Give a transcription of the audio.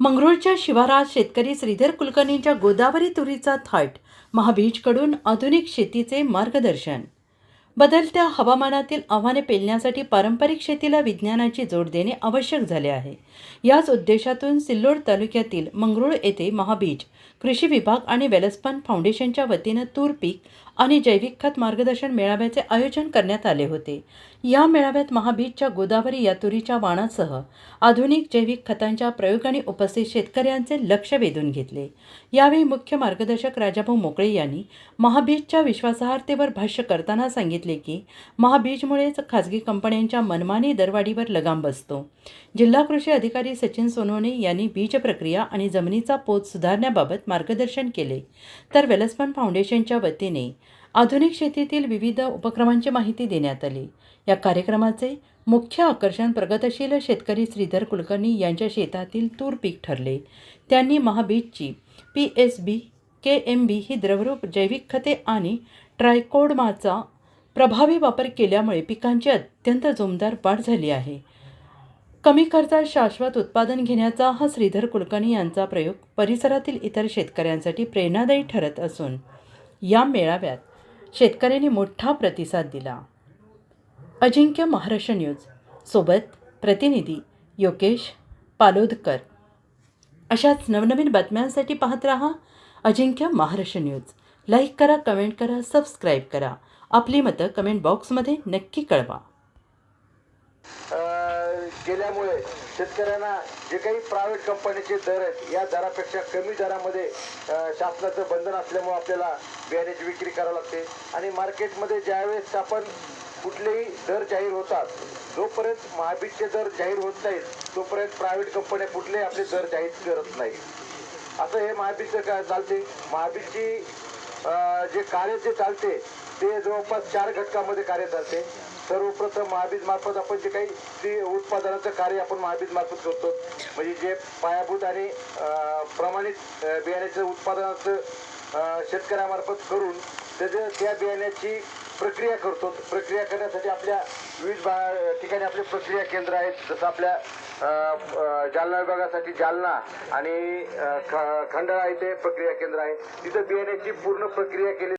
मंगरूळच्या शिवारात शेतकरी श्रीधर कुलकर्णींच्या गोदावरी तुरीचा थाट महाबीजकडून आधुनिक शेतीचे मार्गदर्शन बदलत्या हवामानातील आव्हाने पेलण्यासाठी पारंपरिक शेतीला विज्ञानाची जोड देणे आवश्यक झाले आहे. याच उद्देशातून सिल्लोड तालुक्यातील मंगरुळ येथे महाबीज कृषी विभाग आणि वेलस्पन फाउंडेशनच्या वतीनं तूर पीक आणि जैविक खत मार्गदर्शन मेळाव्याचे आयोजन करण्यात आले होते. या मेळाव्यात महाबीजच्या गोदावरी या तुरीच्या वाणासह आधुनिक जैविक खतांच्या प्रयोगाने उपस्थित शेतकऱ्यांचे लक्ष वेधून घेतले. यावेळी मुख्य मार्गदर्शक राजाभाऊ मोकळे यांनी महाबीजच्या विश्वासार्हतेवर भाष्य करताना सांगितले की महाबीजमुळेच खाजगी कंपन्यांच्या मनमानी दरवाढीवर लगाम बसतो. जिल्हा कृषी अधिकारी सचिन सोनवणे यांनी बीज प्रक्रिया आणि जमिनीचा पोत सुधारण्याबाबत मार्गदर्शन केले. तर वेलस्पन फाउंडेशनच्या वतीने आधुनिक शेतीतील विविध उपक्रमांची माहिती देण्यात आली. या कार्यक्रमाचे मुख्य आकर्षण प्रगतशील शेतकरी श्रीधर कुलकर्णी यांच्या शेतातील तूर पीक ठरले. त्यांनी महाबीजची P S B K M B ही द्रवरूप जैविक खते आणि ट्रायकोडमाचा प्रभावी वापर केल्यामुळे पिकांची अत्यंत जोमदार वाढ झाली आहे. कमी खर्चात शाश्वत उत्पादन घेण्याचा हा श्रीधर कुलकर्णी यांचा प्रयोग परिसरातील इतर शेतकऱ्यांसाठी प्रेरणादायी ठरत असून या मेळाव्यात शेतकऱ्यांनी मोठा प्रतिसाद दिला. अजिंक्य महाराष्ट्र न्यूज सोबत प्रतिनिधी योगेश पालोदकर. अशाच नवनवीन बातम्यांसाठी पाहत रहा अजिंक्य महाराष्ट्र न्यूज. लाईक करा कमेंट करा सबस्क्राईब करा. आपली मतं कमेंट बॉक्समध्ये नक्की कळवा. गेल्यामुळे केल्यामुळे शेतकऱ्यांना जे काही प्रायव्हेट कंपनीचे दर आहेत या दरापेक्षा कमी दरामध्ये शासनाचं बंधन असल्यामुळे आपल्याला बियाण्याची विक्री करावी लागते. आणि मार्केटमध्ये ज्यावेळेस आपण कुठलेही दर जाहीर होतात जोपर्यंत महाबीजचे दर जाहीर होत नाहीत तोपर्यंत प्रायव्हेट कंपन्या कुठलेही आपले दर जाहीर करत नाही. असं हे महाबीजचं काय चालते? महाबीजची जे कार्य जे चालते ते जवळपास चार घटकामध्ये कार्य चालते. सर्वप्रथम महाबीज मार्फत आपण जे काही ते उत्पादनाचं कार्य आपण महाबीज मार्फत करतो. म्हणजे जे पायाभूत आणि प्रमाणित बियाण्याचं उत्पादनाचं शेतकऱ्यामार्फत करून त्याचं त्या बियाण्याची प्रक्रिया करतो. प्रक्रिया करण्यासाठी आपल्या विविध भा- ठिकाणी आपले प्रक्रिया केंद्र आहेत. जसं आपल्या जालना विभागासाठी जालना आणि ख- खंडाळा इथे प्रक्रिया केंद्र आहे. तिथं बियाण्याची पूर्ण प्रक्रिया केली